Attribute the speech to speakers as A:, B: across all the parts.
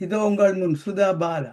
A: இதோ உங்கள் முன் சுதா பாலா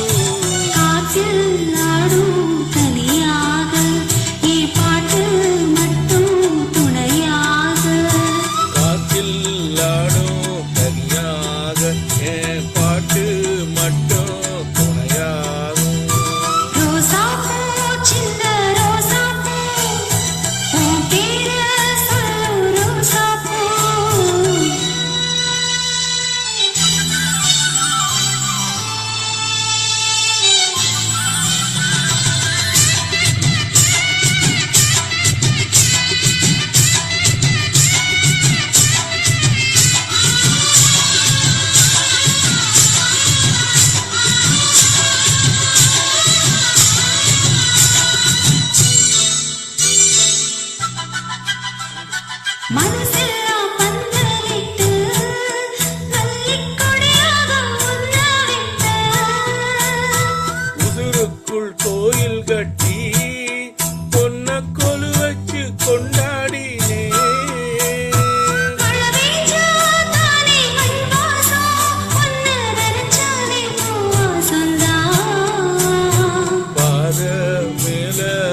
B: मिले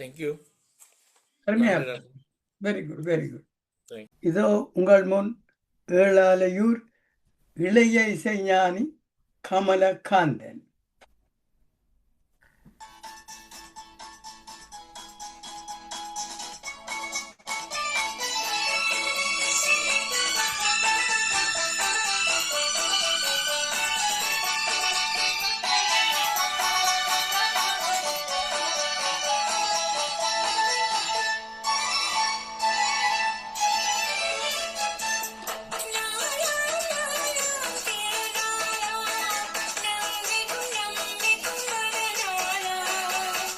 B: thank
A: you very good very good இதோ உங்கள் முன் ஏழாலையூர் இளைய இசைஞானி கமலகாந்தன்.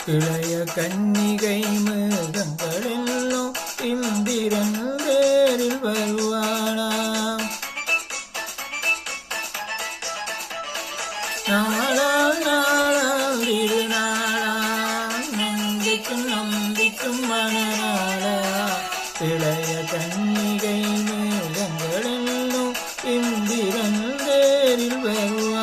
C: இளைய கன்னிகை மிருகங்களெல்லாம் இந்திரன் வேரில் வருவானாம் நாளாம் நாளாம் திருநாளாம் நம்பிக்கும் நம்பிக்கும் மனநாளா? இளைய கன்னிகை மிருகங்களெல்லாம் இந்திரன் வேரில் வருவான்?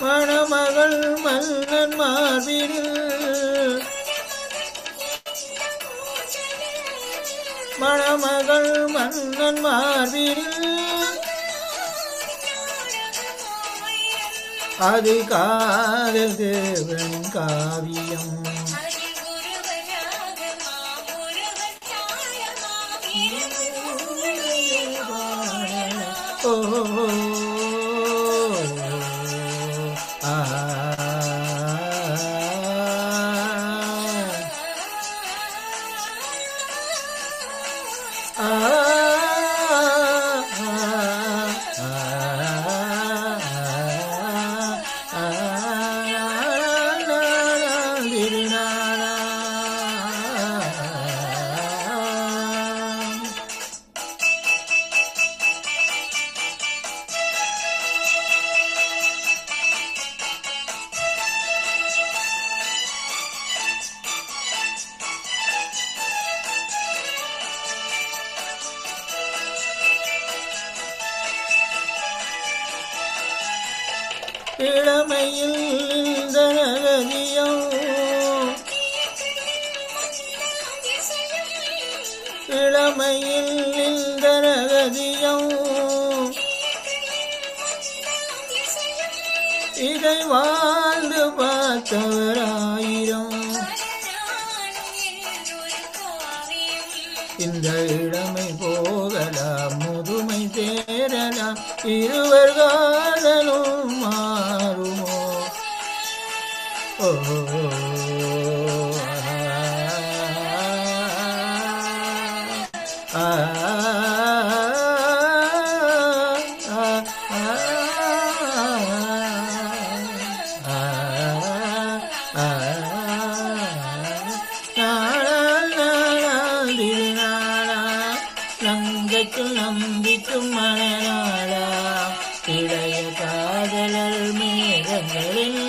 C: மணமகள் மன்னன் மார்பினில் மணமகள் மன்னன் மார்பினில் அது காதல் தேவன் காவியம். ஓ இளமையில் இந்த நகரியம் இளமையில் இந்த நகரியம் இதை வாழ்ந்து பார்த்தவராயிரம். இந்த இளமை போகலாம் முதுமை தேரலாம் இருவர்கள் மனநாளா இளைய காதலர் மேகங்களெல்லாம்